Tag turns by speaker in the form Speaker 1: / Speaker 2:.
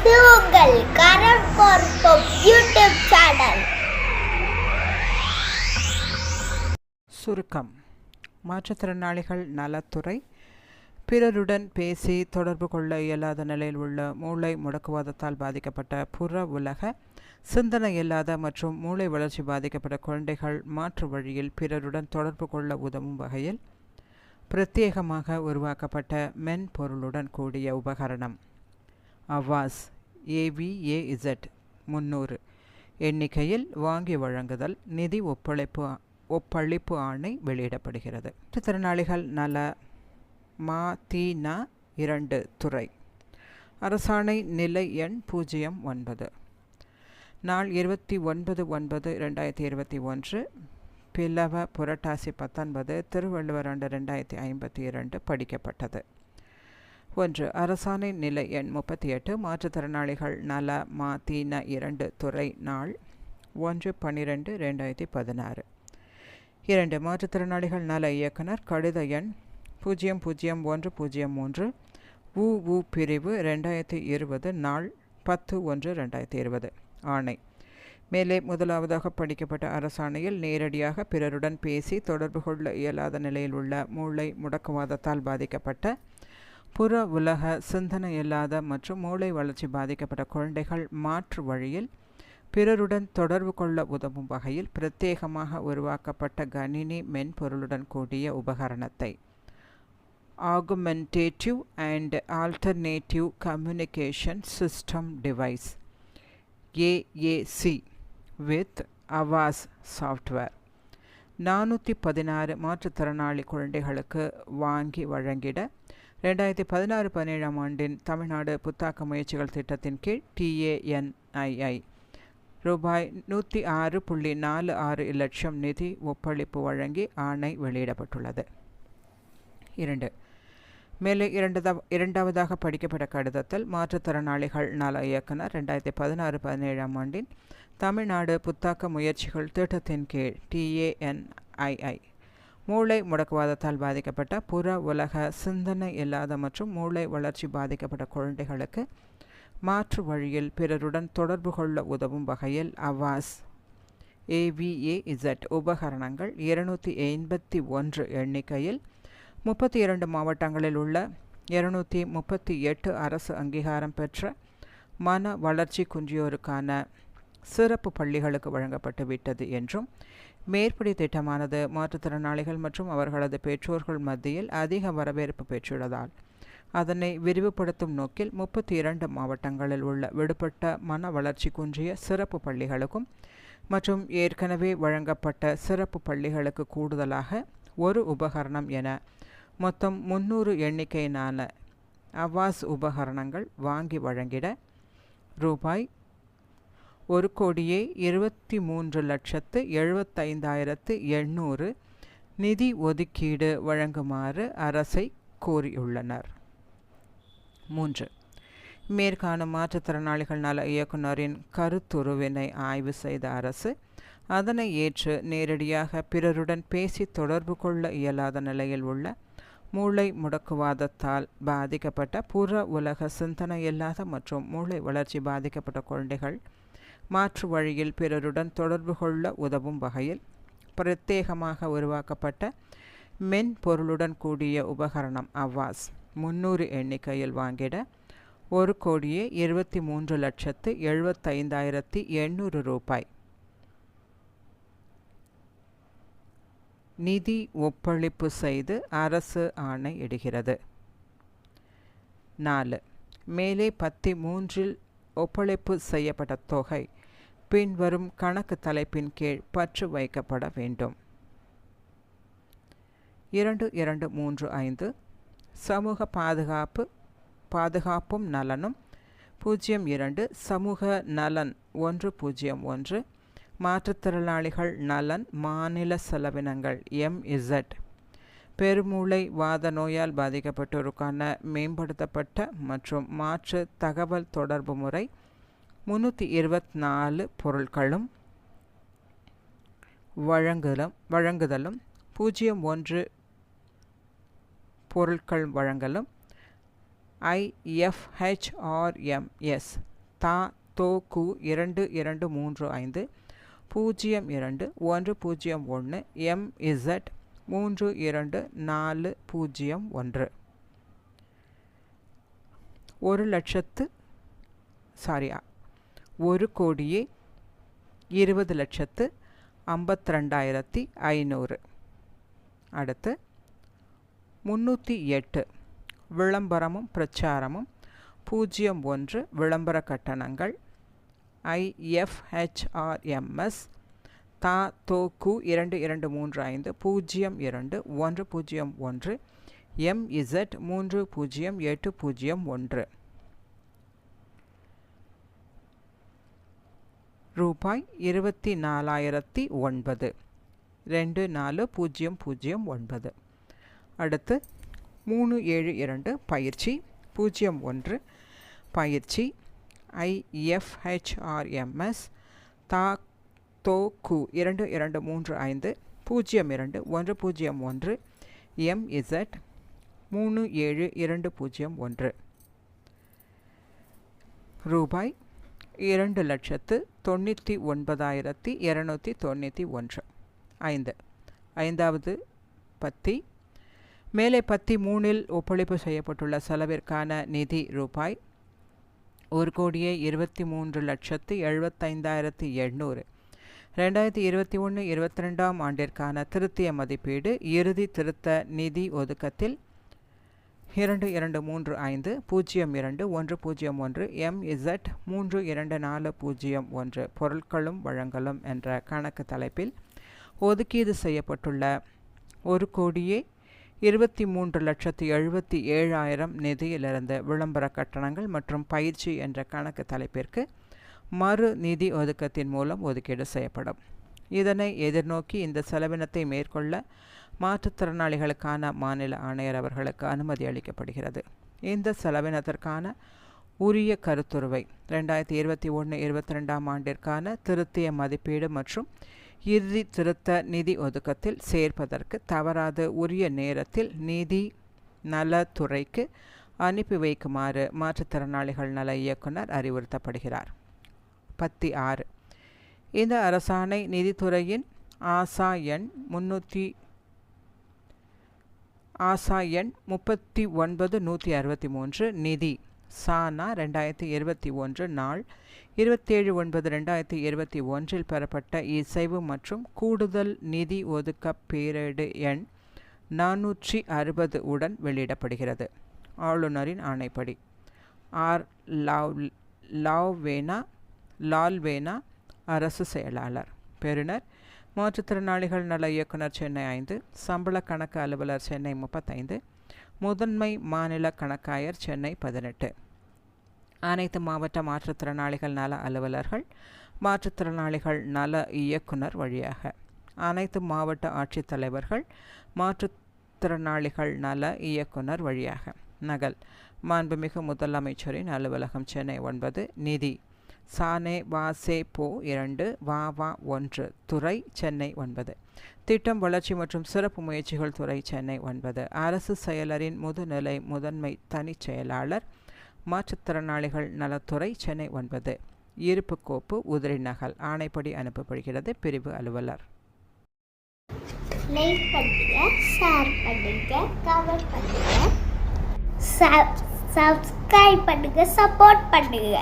Speaker 1: இது உங்கள் கரண் பார்ப்போம் யூடியூப் சேனல்.
Speaker 2: சுருக்கம். மாற்றுத்திறனாளிகள் நலத்துறை. பிறருடன் பேசி தொடர்பு கொள்ள இயலாத நிலையில் உள்ள மூளை முடக்குவாதத்தால் பாதிக்கப்பட்ட புற உலக. சிந்தனை இல்லாத மற்றும் மூளை வளர்ச்சி பாதிக்கப்பட்ட குழந்தைகள் மாற்று வழியில் பிறருடன் தொடர்பு கொள்ள உதவும் வகையில் பிரத்யேகமாக உருவாக்கப்பட்ட மென்பொருளுடன் கூடிய உபகரணம். அவாஸ் ஏவிஏஇசட் முன்னூறு எண்ணிக்கையில் வாங்கி வழங்குதல் நிதி ஒப்பழைப்பு ஒப்பளிப்பு ஆணை வெளியிடப்படுகிறது. மாற்றுத்திறனாளிகள் நல மா தீனா இரண்டு துறை. அரசாணை நிலை எண் பூஜ்ஜியம் ஒன்பது. நாள் இருபத்தி ஒன்பது ஒன்பது ரெண்டாயிரத்தி இருபத்தி ஒன்று. பிளவ புரட்டாசி பத்தொன்பது திருவள்ளுவர் ஆண்டு ரெண்டாயிரத்தி ஐம்பத்தி இரண்டு படிக்கப்பட்டது. ஒன்று அரசாணை நிலை எண் முப்பத்தி எட்டு மாற்றுத்திறனாளிகள் நல மா தீன இரண்டு துறை நாள் ஒன்று பன்னிரெண்டு ரெண்டாயிரத்தி பதினாறு. இரண்டு மாற்றுத்திறனாளிகள் நல இயக்குனர் கடித எண் பூஜ்ஜியம் பூஜ்ஜியம் ஒன்று பூஜ்ஜியம் மூன்று உ உ பிரிவு ரெண்டாயிரத்தி இருபது நாள் பத்து ஒன்று ரெண்டாயிரத்தி இருபது. ஆணை. மேலே முதலாவதாக படிக்கப்பட்ட அரசாணையில் நேரடியாக பிறருடன் பேசி தொடர்பு கொள்ள இயலாத நிலையில் உள்ள மூளை முடக்குவாதத்தால் பாதிக்கப்பட்ட புற உலக சிந்தனை இல்லாத மற்றும் மூளை வளர்ச்சி பாதிக்கப்பட்ட குழந்தைகள் மாற்று வழியில் பிறருடன் தொடர்பு கொள்ள உதவும் வகையில் பிரத்யேகமாக உருவாக்கப்பட்ட கணினி மென்பொருளுடன் கூடிய உபகரணத்தை. Augmentative and alternative communication system device AAC with Avaz software நானூற்றி பதினாறு மாற்றுத்திறனாளி குழந்தைகளுக்கு வாங்கி வழங்கிட ரெண்டாயிரத்தி பதினாறு பதினேழாம் ஆண்டின் தமிழ்நாடு புத்தாக்க முயற்சிகள் திட்டத்தின் கீழ் டிஏஎன்ஐஐ ரூபாய் நூற்றி ஆறு புள்ளி நாலு ஆறு லட்சம் நிதி ஒப்பளிப்பு வழங்கி ஆணை வெளியிடப்பட்டுள்ளது. இரண்டு. மேலே இரண்டதா இரண்டாவதாக படிக்கப்பட்ட கடிதத்தில் மாற்றுத்திறனாளிகள் நல இயக்குனர் ரெண்டாயிரத்தி பதினாறு பதினேழாம் ஆண்டின் தமிழ்நாடு புத்தாக்க முயற்சிகள் திட்டத்தின் கீழ் டிஏஎன்ஐஐ மூளை முடக்குவாதத்தால் பாதிக்கப்பட்ட புற உலக சிந்தனை இல்லாத மற்றும் மூளை வளர்ச்சி பாதிக்கப்பட்ட குழந்தைகளுக்கு மாற்று வழியில் பிறருடன் தொடர்பு கொள்ள உதவும் வகையில் அவாஸ். ஏவிஏஇசட் உபகரணங்கள் இருநூற்றி எண்பத்தி ஒன்று எண்ணிக்கையில் முப்பத்தி இரண்டு மாவட்டங்களில் உள்ள இருநூற்றி முப்பத்தி எட்டு அரசு அங்கீகாரம் பெற்ற மன வளர்ச்சி குன்றியோருக்கான சிறப்பு பள்ளிகளுக்கு வழங்கப்பட்டு விட்டது என்றும் மேற்படி திட்டமானது மாற்றுத்திறனாளிகள் மற்றும் அவர்களது பெற்றோர்கள் மத்தியில் அதிக வரவேற்பு பெற்றுள்ளதால் அதனை விரிவுபடுத்தும் நோக்கில் முப்பத்தி இரண்டு மாவட்டங்களில் உள்ள விடுபட்ட மன வளர்ச்சி குன்றிய சிறப்பு பள்ளிகளுக்கும் மற்றும் ஏற்கனவே வழங்கப்பட்ட சிறப்பு பள்ளிகளுக்கு கூடுதலாக ஒரு உபகரணம் என மொத்தம் முன்னூறு எண்ணிக்கையினான அவாஸ் உபகரணங்கள் வாங்கி வழங்கிட ரூபாய் ஒரு கோடியே இருபத்தி மூன்று லட்சத்து எழுபத்தைந்தாயிரத்து எண்ணூறு நிதி ஒதுக்கீடு வழங்குமாறு அரசை கோரியுள்ளனர். மூன்று. மேற்காண மாற்றுத்திறனாளிகள் நல இயக்குநரின் கருத்துருவினை ஆய்வு செய்த அரசு அதனை ஏற்று நேரடியாக பிறருடன் பேசி தொடர்பு கொள்ள இயலாத நிலையில் உள்ள மூளை முடக்குவாதத்தால் பாதிக்கப்பட்ட புற உலக சிந்தனை இல்லாத மற்றும் மூளை வளர்ச்சி பாதிக்கப்பட்ட குழந்தைகள் மாற்று வழியில் பிறருடன் தொடர்பு கொள்ள உதவும் வகையில் பிரத்யேகமாக உருவாக்கப்பட்ட மென்பொருளுடன் கூடிய உபகரணம் அவாஸ் முன்னூறு எண்ணிக்கையில் வாங்கிட ஒரு கோடியே இருபத்தி மூன்று லட்சத்து எழுபத்தைந்தாயிரத்தி எண்ணூறு ரூபாய். நிதி ஒப்பளிப்பு செய்து அரசு ஆணை இடுகிறது. நாலு. மேலே பத்தி மூன்றில் ஒப்பளிப்பு செய்யப்பட்ட தொகை பின்வரும் கணக்கு தலைப்பின் கீழ் பற்று வைக்கப்பட வேண்டும். இரண்டு இரண்டு மூன்று ஐந்து. சமூக பாதுகாப்பு பாதுகாப்பும் நலனும். பூஜ்ஜியம் இரண்டு சமூக நலன் ஒன்று பூஜ்ஜியம் ஒன்று. மாற்றுத்திறனாளிகள் நலன் மாநில செலவினங்கள் எம்இசட் பெருமூளை வாத நோயால் பாதிக்கப்பட்டோருக்கான மேம்படுத்தப்பட்ட மற்றும் மாற்று தகவல் தொடர்பு முறை முந்நூற்றி இருபத்தி நாலு பொருட்களும் வழங்குதலும் வழங்குதலும் பூஜ்ஜியம் ஒன்று பொருட்கள் வழங்கலும் ஐஎஃப்ஹெச்ஆர்எம்எஸ் தா தோ கு இரண்டு இரண்டு மூன்று ஐந்து பூஜ்ஜியம் இரண்டு ஒன்று பூஜ்ஜியம் ஒன்று எம் இசட் மூன்று இரண்டு நாலு பூஜ்ஜியம் ஒன்று. ஒரு லட்சத்து சாரி ஒரு கோடியே இருபது லட்சத்து ஐம்பத்தி ரெண்டாயிரத்தி ஐநூறு. அடுத்து முந்நூற்றி எட்டு விளம்பரமும் பிரச்சாரமும். பூஜ்ஜியம் ஒன்று விளம்பர கட்டணங்கள். ஐஎஃப்ஹெச்ஆர்எம்எஸ் தா தோ கு இரண்டு இரண்டு மூன்று ஐந்து பூஜ்ஜியம் இரண்டு ஒன்று பூஜ்ஜியம் ஒன்று எம்இசட் மூன்று பூஜ்ஜியம் எட்டு பூஜ்ஜியம் ஒன்று. ரூபாய் இருபத்தி நாலாயிரத்தி ஒன்பது. ரெண்டு நாலு பூஜ்ஜியம் பூஜ்ஜியம் ஒன்பது. அடுத்து மூணு ஏழு இரண்டு பயிற்சி பூஜ்ஜியம் ஒன்று பயிற்சி ஐஎஃப்ஹெச்ஆர்எம்எஸ் தா தோ கு இரண்டு இரண்டு மூன்று ஐந்து பூஜ்ஜியம் இரண்டு ஒன்று பூஜ்ஜியம் ஒன்று எம்இசட் மூணு ஏழு இரண்டு பூஜ்ஜியம் ஒன்று. ரூபாய் இரண்டு லட்சத்து தொண்ணூற்றி ஒன்பதாயிரத்தி இரநூத்தி தொண்ணூற்றி ஒன்று. ஐந்து. ஐந்தாவது பத்தி. மேலே பத்தி மூணில் ஒப்பளிப்பு செய்யப்பட்டுள்ள செலவிற்கான நிதி ரூபாய் ஒரு கோடியே இருபத்தி மூன்று லட்சத்து எழுபத்தைந்தாயிரத்தி எண்ணூறு. ரெண்டாயிரத்தி இருபத்தி ஒன்று இருபத்தி ரெண்டாம் ஆண்டிற்கான திருத்திய மதிப்பீடு இறுதி திருத்த நிதி ஒதுக்கத்தில் இரண்டு இரண்டு மூன்று ஐந்து பூஜ்ஜியம் இரண்டு ஒன்று பூஜ்ஜியம் ஒன்று எம்இசட் மூன்று இரண்டு நாலு பூஜ்ஜியம் ஒன்று பொருட்களும் வழங்கலும் என்ற கணக்கு தலைப்பில் ஒதுக்கீடு செய்யப்பட்டுள்ள ஒரு கோடியே இருபத்தி மூன்று லட்சத்தி எழுபத்தி ஏழாயிரம் நிதியிலிருந்து விளம்பர கட்டணங்கள் மற்றும் பயிற்சி என்ற கணக்கு தலைப்பிற்கு மறு நிதி ஒதுக்கத்தின் மூலம் ஒதுக்கீடு செய்யப்படும். இதனை எதிர்நோக்கி இந்த செலவினத்தை மேற்கொள்ள மாற்றுத்திறனாளிகளுக்கான மாநில ஆணையர் அவர்களுக்கு அனுமதி அளிக்கப்படுகிறது. இந்த செலவினத்திற்கான உரிய கருத்துருவை ரெண்டாயிரத்தி இருபத்தி ஒன்று இருபத்தி ரெண்டாம் ஆண்டிற்கான திருத்திய மதிப்பீடு மற்றும் இறுதி திருத்த நிதி ஒதுக்கத்தில் சேர்ப்பதற்கு தவறாது உரிய நேரத்தில் நிதி நலத்துறைக்கு அனுப்பி வைக்குமாறு மாற்றுத்திறனாளிகள் நல இயக்குனர் அறிவுறுத்தப்படுகிறார். பத்தி ஆறு. இந்த அரசாணை நிதித்துறையின் ஆசா எண் முன்னூற்றி ஆசா எண் முப்பத்தி ஒன்பது நூற்றி அறுபத்தி மூன்று நிதி. சானா ரெண்டாயிரத்தி இருபத்தி ஒன்று நாள். இருபத்தேழு ஒன்பது ரெண்டாயிரத்தி இருபத்தி ஒன்றில் பெறப்பட்ட இசைவு மற்றும் கூடுதல் நிதி ஒதுக்க பேரேடு எண் நானூற்றி அறுபது உடன் வெளியிடப்படுகிறது. ஆளுநரின் ஆணைப்படி. ஆர். லாவ் லாவ்வேனா லால்வேனா அரசு செயலாளர். பெறுநர் மாற்றுத்திறனாளிகள் நல இயக்குனர் சென்னை ஐந்து சம்பள கணக்கு அலுவலர் சென்னை முப்பத்தைந்து முதன்மை மாநில கணக்காயர் சென்னை பதினெட்டு. அனைத்து மாவட்ட மாற்றுத்திறனாளிகள் நல அலுவலர்கள் மாற்றுத்திறனாளிகள் நல இயக்குனர் வழியாக. அனைத்து மாவட்ட ஆட்சித்தலைவர்கள் மாற்றுத்திறனாளிகள் நல இயக்குனர் வழியாக. நகல் மாண்புமிகு முதலமைச்சரின் அலுவலகம் சென்னை ஒன்பது நிதி சானே வாசே போ இரண்டு வா வா ஒன்று துறை சென்னை ஒன்பது. திட்டம் வளர்ச்சி மற்றும் சிறப்பு முயற்சிகள் துறை சென்னை ஒன்பது. அரசு செயலரின் முதுநிலை முதன்மை தனிச் செயலாளர் மாற்றுத்திறனாளிகள் நலத்துறை சென்னை ஒன்பது. இருப்பு கோப்பு உதிரி நகல். ஆணைப்படி அனுப்பப்படுகிறது. பிரிவு அலுவலர்.
Speaker 1: லைக் பண்ணுங்க ஷேர் பண்ணுங்க பண்ணுங்க சப்ஸ்கிரைப் பண்ணுங்க சப்போர்ட் பண்ணுங்க